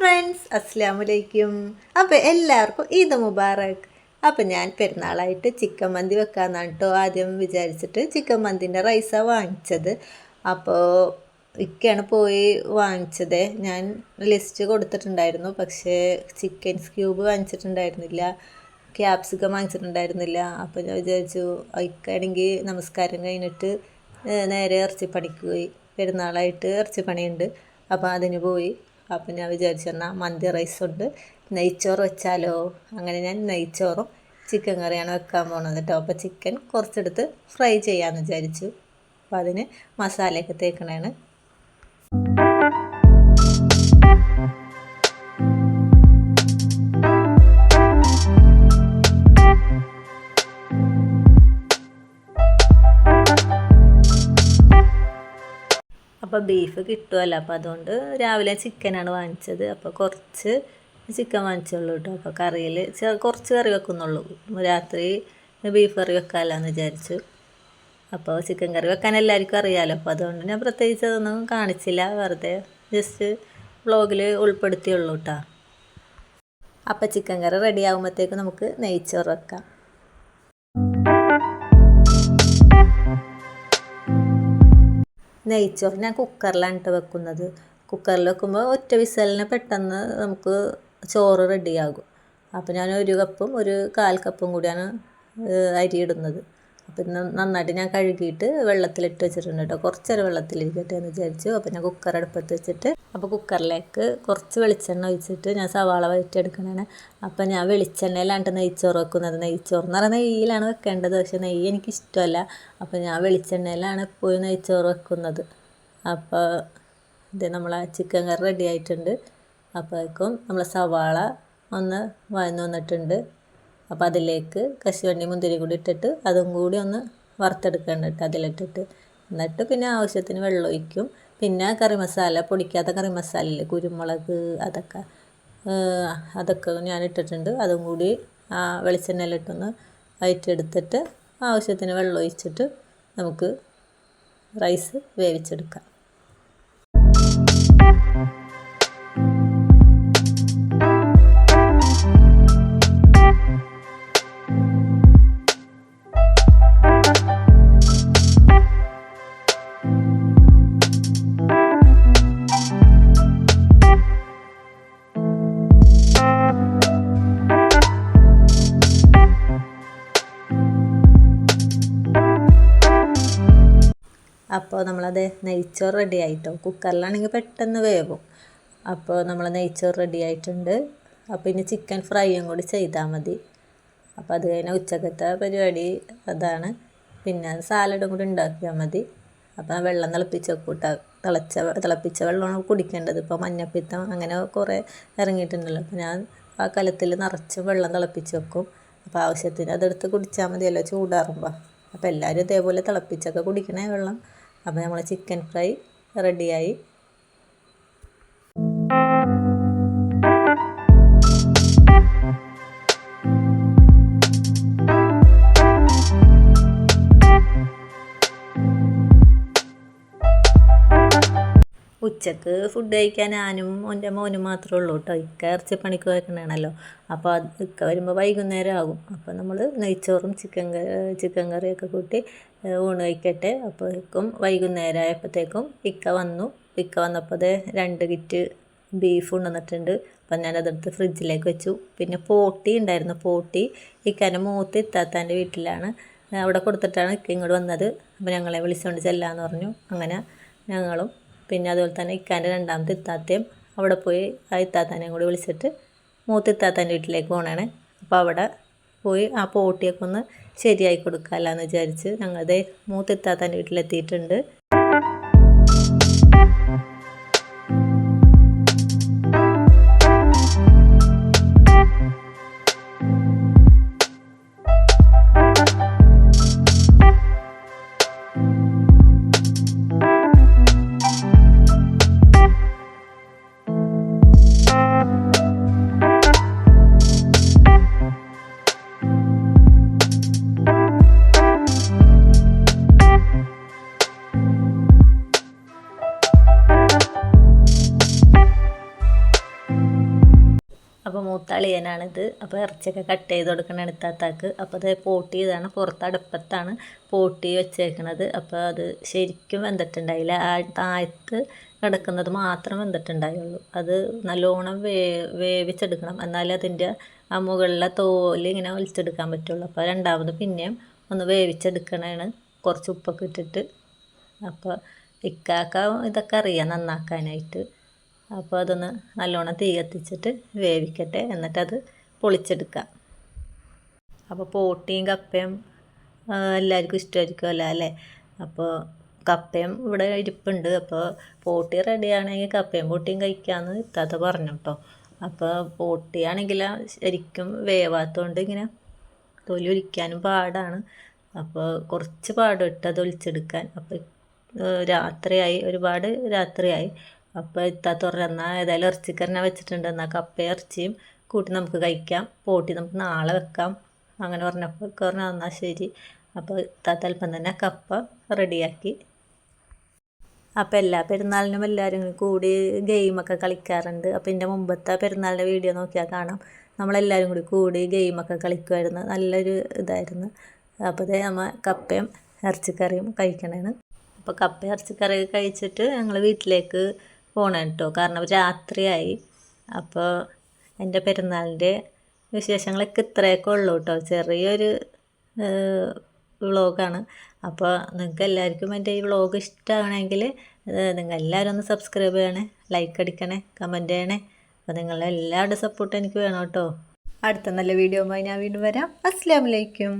Friends അസ്സാം വലൈക്കും അപ്പോൾ എല്ലാവർക്കും ഈദ് മുബാറക്. അപ്പോൾ ഞാൻ പെരുന്നാളായിട്ട് ചിക്കൻ മന്തി വെക്കാമെന്നാണ് കേട്ടോ ആദ്യം വിചാരിച്ചിട്ട് ചിക്കൻ മന്തിന്റെ റൈസാണ് വാങ്ങിച്ചത്. അപ്പോൾ ഇക്കാണ് പോയി വാങ്ങിച്ചത്. ഞാൻ ലിസ്റ്റ് കൊടുത്തിട്ടുണ്ടായിരുന്നു. പക്ഷേ ചിക്കൻ ക്യൂബ് വാങ്ങിച്ചിട്ടുണ്ടായിരുന്നില്ല. ക്യാപ്സിക്കം വാങ്ങിച്ചിട്ടുണ്ടായിരുന്നില്ല. അപ്പോൾ ഞാൻ വിചാരിച്ചു ഇക്കാണെങ്കിൽ നമസ്കാരം കഴിഞ്ഞിട്ട് നേരെ ഇറച്ചിപ്പണിക്ക് പോയി. പെരുന്നാളായിട്ട് ഇറച്ചിപ്പണിയുണ്ട്. അപ്പോൾ അതിന് പോയി. അപ്പോൾ ഞാൻ വിചാരിച്ചു എന്നാൽ മന്തി റൈസുണ്ട്. നെയ്ച്ചോറ് വെച്ചാലോ? അങ്ങനെ ഞാൻ നെയ്ച്ചോറും ചിക്കൻ കറിയാണ് വെക്കാൻ പോകുന്നത് കേട്ടോ. അപ്പോൾ ചിക്കൻ കുറച്ചെടുത്ത് ഫ്രൈ ചെയ്യാമെന്ന് വിചാരിച്ചു. അപ്പോൾ അതിന് മസാലയൊക്കെ തേക്കണേണ്. അപ്പോൾ ബീഫ് കിട്ടുമല്ലോ അപ്പോൾ അതുകൊണ്ട് രാവിലെ ചിക്കനാണ് വാങ്ങിച്ചത്. അപ്പോൾ കുറച്ച് ചിക്കൻ വാങ്ങിച്ചുള്ളൂ കേട്ടോ അപ്പോൾ കറിയിൽ കുറച്ച് കറി വെക്കുന്നുള്ളൂ. രാത്രി ബീഫ് കറി വെക്കാമല്ലോ എന്ന് വിചാരിച്ചു. അപ്പോൾ ചിക്കൻ കറി വെക്കാൻ എല്ലാവർക്കും അറിയാമല്ലോ അപ്പോൾ അതുകൊണ്ട് ഞാൻ പ്രത്യേകിച്ച് അതൊന്നും കാണിച്ചില്ല. വെറുതെ ജസ്റ്റ് വ്ളോഗിൽ ഉൾപ്പെടുത്തിയുള്ളൂ കേട്ടോ അപ്പോൾ ചിക്കൻ കറി റെഡി ആകുമ്പോഴത്തേക്ക് നമുക്ക് നെയ്ച്ചോറ് വെക്കാം. നെയ്ച്ചോറ്. ഞാൻ കുക്കറിലാണ് ഇട്ട് വെക്കുന്നത്. കുക്കറിൽ വെക്കുമ്പോൾ ഒറ്റ വിസലിന് പെട്ടെന്ന് നമുക്ക് ചോറ് റെഡിയാകും. അപ്പോൾ ഞാൻ ഒരു കപ്പും ഒരു കാൽ കപ്പും കൂടിയാണ് അരി ഇടുന്നത് ഇന്ന് നന്നായിട്ട് ഞാൻ കഴുകിയിട്ട് വെള്ളത്തിലിട്ട് വെച്ചിട്ടുണ്ട് കേട്ടോ. കുറച്ചേരം വെള്ളത്തിലിരിക്കട്ടെ എന്ന് വിചാരിച്ചു. അപ്പോൾ ഞാൻ കുക്കർ അടുപ്പത്ത് വെച്ചിട്ട് അപ്പോൾ കുക്കറിലേക്ക് കുറച്ച് വെളിച്ചെണ്ണ ഒഴിച്ചിട്ട് ഞാൻ സവാള വഴറ്റിയെടുക്കണതാണ് അപ്പോൾ ഞാൻ വെളിച്ചെണ്ണയിലാണ്ട് നെയ്ച്ചോറ് വെക്കുന്നത്. നെയ്ച്ചോറ് എന്ന് പറയുന്നത് നെയ്യിലാണ് വെക്കേണ്ടത്. പക്ഷേ നെയ്യ് എനിക്കിഷ്ടമല്ല. അപ്പോൾ ഞാൻ വെളിച്ചെണ്ണയിലാണ് എപ്പോഴും നെയ്ച്ചോറ് വെക്കുന്നത്. അപ്പോൾ ഇത് നമ്മളെ ചിക്കൻ കറി റെഡി ആയിട്ടുണ്ട്. അപ്പോഴേക്കും നമ്മളെ സവാള ഒന്ന് വഴന്നു വന്നിട്ടുണ്ട്. അപ്പോൾ അതിലേക്ക് കശുവണ്ടി മുന്തിരി കൂടി ഇട്ടിട്ട് അതും കൂടി ഒന്ന് വറുത്തെടുക്കേണ്ടിട്ട് അതിലിട്ടിട്ട്. എന്നിട്ട് പിന്നെ ആവശ്യത്തിന് വെള്ളം ഒഴിക്കും. പിന്നെ കറി മസാല പൊടിക്കാത്ത കറി മസാല ഇല്ലേ കുരുമുളക് അതൊക്കെ. അതൊക്കെ ഞാൻ ഇട്ടിട്ടുണ്ട്. അതും കൂടി ആ വെളിച്ചെണ്ണയിലിട്ടൊന്ന് വയറ്റെടുത്തിട്ട് ആവശ്യത്തിന് വെള്ളം ഒഴിച്ചിട്ട് നമുക്ക് റൈസ് വേവിച്ചെടുക്കാം. അപ്പോൾ നമ്മളത് നെയ്ച്ചോറ് റെഡി ആയിട്ടോ? കുക്കറിലാണെങ്കിൽ പെട്ടെന്ന് വേവും. അപ്പോൾ നമ്മൾ നെയ്ച്ചോറ് റെഡി ആയിട്ടുണ്ട്. അപ്പോൾ ഇനി ചിക്കൻ ഫ്രൈയും കൂടി ചെയ്താൽ മതി. അപ്പോൾ അത് കഴിഞ്ഞാൽ ഉച്ചക്കത്തെ പരിപാടി അതാണ്. പിന്നെ സാലഡും കൂടി ഉണ്ടാക്കിയാൽ മതി. അപ്പോൾ വെള്ളം തിളപ്പിച്ച് കൂട്ട തിളച്ച തിളപ്പിച്ച വെള്ളമാണ് കുടിക്കേണ്ടത്. ഇപ്പോൾ മഞ്ഞപ്പിത്തം അങ്ങനെ കുറേ ഇറങ്ങിയിട്ടുണ്ടല്ലോ. അപ്പോൾ ഞാൻ ആ കലത്തിൽ നിറച്ച് വെള്ളം തിളപ്പിച്ച് വെക്കും. അപ്പോൾ ആവശ്യത്തിന് അതെടുത്ത് കുടിച്ചാൽ മതിയല്ലോ ചൂടാറുമ്പോൾ അപ്പോൾ എല്ലാവരും ഇതേപോലെ തിളപ്പിച്ചൊക്കെ കുടിക്കണേ വെള്ളം. അപ്പോൾ നമ്മൾ ചിക്കൻ ഫ്രൈ റെഡിയായി. ഉച്ചയ്ക്ക് ഫുഡ് കഴിക്കാൻ ഞാനും എന്റെ മോനും മാത്രമേ ഉള്ളൂ കേട്ടോ ഇക്ക ഇറച്ചി പണിക്ക് വെക്കണതാണല്ലോ അപ്പോൾ അത് ഇക്ക വരുമ്പോൾ വൈകുന്നേരം ആകും. അപ്പോൾ നമ്മൾ നെയ്ച്ചോറും ചിക്കൻ ചിക്കൻ കറിയൊക്കെ കൂട്ടി ഊണ് കഴിക്കട്ടെ. അപ്പോഴേക്കും വൈകുന്നേരം ആയപ്പോഴത്തേക്കും ഇക്ക വന്നു. ഇക്ക വന്നപ്പോൾ രണ്ട് കിറ്റ് ബീഫ് ഉണ്ടെന്നിട്ടുണ്ട് അപ്പം ഞാനതെടുത്ത് ഫ്രിഡ്ജിലേക്ക് വെച്ചു. പിന്നെ പോട്ടി ഉണ്ടായിരുന്നു. പോട്ടി ഇക്കാന്റെ മൂത്ത് ഇത്താത്താന്റെ വീട്ടിലാണ്. അവിടെ കൊടുത്തിട്ടാണ് ഇക്ക ഇങ്ങോട്ട് വന്നത്. അപ്പോൾ ഞങ്ങളെ വിളിച്ചുകൊണ്ട് ചെല്ലാന്ന് പറഞ്ഞു. അങ്ങനെ ഞങ്ങളും പിന്നെ അതുപോലെ തന്നെ ഇക്കാന്റെ രണ്ടാമത്തെ ഇത്താത്തയും അവിടെ പോയി ആ ഇത്താത്താനെയും കൂടി വിളിച്ചിട്ട് മൂത്ത ഇത്താത്താന്റെ വീട്ടിലേക്ക് പോകണേ അപ്പോൾ അവിടെ പോയി ആ പോട്ടിയൊക്കെ ഒന്ന് ശരിയായി കൊടുക്കാമല്ലോ എന്ന് വിചാരിച്ച് ഞങ്ങളുടെ മൂത്ത ഇത്താത്താന്റെ വീട്ടിലെത്തിയിട്ടുണ്ട്. അളിയനാണിത് അപ്പോൾ ഇറച്ചിയൊക്കെ കട്ട് ചെയ്ത് കൊടുക്കണം എടുത്താത്താക്ക് അപ്പോൾ അത് പോട്ട് ചെയ്താണ് പുറത്ത് അടുപ്പത്താണ് പോട്ടി വെച്ചേക്കണത്. അപ്പോൾ അത് ശരിക്കും വെന്തിട്ടുണ്ടായില്ല. ആ താഴത്ത് കിടക്കുന്നത് മാത്രം വെന്തിട്ടുണ്ടായുള്ളൂ. അത് നല്ലോണം വേ വേവിച്ചെടുക്കണം. എന്നാലേ അതിന്റെ ആ മുകളിലെ തോൽ ഇങ്ങനെ ഒലിച്ചെടുക്കാൻ പറ്റുള്ളൂ. അപ്പോൾ രണ്ടാമത് പിന്നെയും ഒന്ന് വേവിച്ചെടുക്കണതാണ് കുറച്ച് ഉപ്പൊക്കെ ഇട്ടിട്ട്. അപ്പോൾ ഇക്കാക്ക ഇതൊക്കെ അറിയാം നന്നാക്കാനായിട്ട്. അപ്പോൾ അതൊന്ന് നല്ലോണം തീ കത്തിച്ചിട്ട് വേവിക്കട്ടെ. എന്നിട്ടത് പൊളിച്ചെടുക്കാം. അപ്പോൾ പോട്ടിയും കപ്പയും എല്ലാവർക്കും ഇഷ്ടമായിരിക്കുമല്ലോ അല്ലേ? അപ്പോൾ കപ്പയും ഇവിടെ ഇരിപ്പുണ്ട്. അപ്പോൾ പോട്ടി റെഡിയാണെങ്കിൽ കപ്പയും പോട്ടിയും കഴിക്കാമെന്ന് ഇത്താത്ത പറഞ്ഞു കേട്ടോ അപ്പോൾ പോട്ടിയാണെങ്കിൽ ശരിക്കും വേവാത്തതുകൊണ്ട് ഇങ്ങനെ തൊലി ഒലിക്കാനും പാടാണ്. അപ്പോൾ കുറച്ച് പാടിട്ട് അത് ഒലിച്ചെടുക്കാൻ. അപ്പോൾ രാത്രിയായി. ഒരുപാട് രാത്രിയായി. അപ്പോൾ ഇത്താത്ത പറഞ്ഞു എന്നാൽ ഏതായാലും ഇറച്ചിക്കറിനെ വെച്ചിട്ടുണ്ട്. എന്നാൽ കപ്പ ഇറച്ചിയും കൂട്ടി നമുക്ക് കഴിക്കാം. പോട്ടി നമുക്ക് നാളെ വെക്കാം. അങ്ങനെ പറഞ്ഞപ്പോൾ ഇക്ക എന്നാൽ ശരി. അപ്പോൾ ഇത്താത്ത തന്നെ കപ്പ റെഡിയാക്കി. അപ്പോൾ എല്ലാ പെരുന്നാളിനും എല്ലാവരും കൂടി ഗെയിമൊക്കെ കളിക്കാറുണ്ട്. അപ്പോൾ എന്റെ മുമ്പത്തെ പെരുന്നാളിന്റെ വീഡിയോ നോക്കിയാൽ കാണാം. നമ്മളെല്ലാവരും കൂടി കൂടി ഗെയിമൊക്കെ കളിക്കുമായിരുന്നു നല്ലൊരു ഇതായിരുന്നു. അപ്പോൾ ഇതേ നമ്മൾ കപ്പയും ഇറച്ചിക്കറിയും കഴിക്കണേണ്. അപ്പോൾ കപ്പ ഇറച്ചിക്കറി കഴിച്ചിട്ട് ഞങ്ങൾ വീട്ടിലേക്ക് പോകണം കേട്ടോ കാരണം രാത്രിയായി. അപ്പോൾ എന്റെ പെരുന്നാളിന്റെ വിശേഷങ്ങളൊക്കെ ഇത്രയൊക്കെ ഉള്ളൂ കേട്ടോ ചെറിയൊരു വ്ളോഗാണ്. അപ്പോൾ നിങ്ങൾക്ക് എല്ലാവർക്കും എന്റെ ഈ വ്ളോഗ് ഇഷ്ടമാണെങ്കിൽ നിങ്ങൾ എല്ലാവരും ഒന്ന് സബ്സ്ക്രൈബ് ചെയ്യണേ ലൈക്ക് അടിക്കണേ കമന്റ് ചെയ്യണേ. അപ്പോൾ നിങ്ങളുടെ എല്ലാവരുടെ സപ്പോർട്ടും എനിക്ക് വേണം കേട്ടോ. അടുത്ത നല്ല വീഡിയോ ഞാൻ വീണ്ടും വരാം. അസ്സാം വലൈക്കും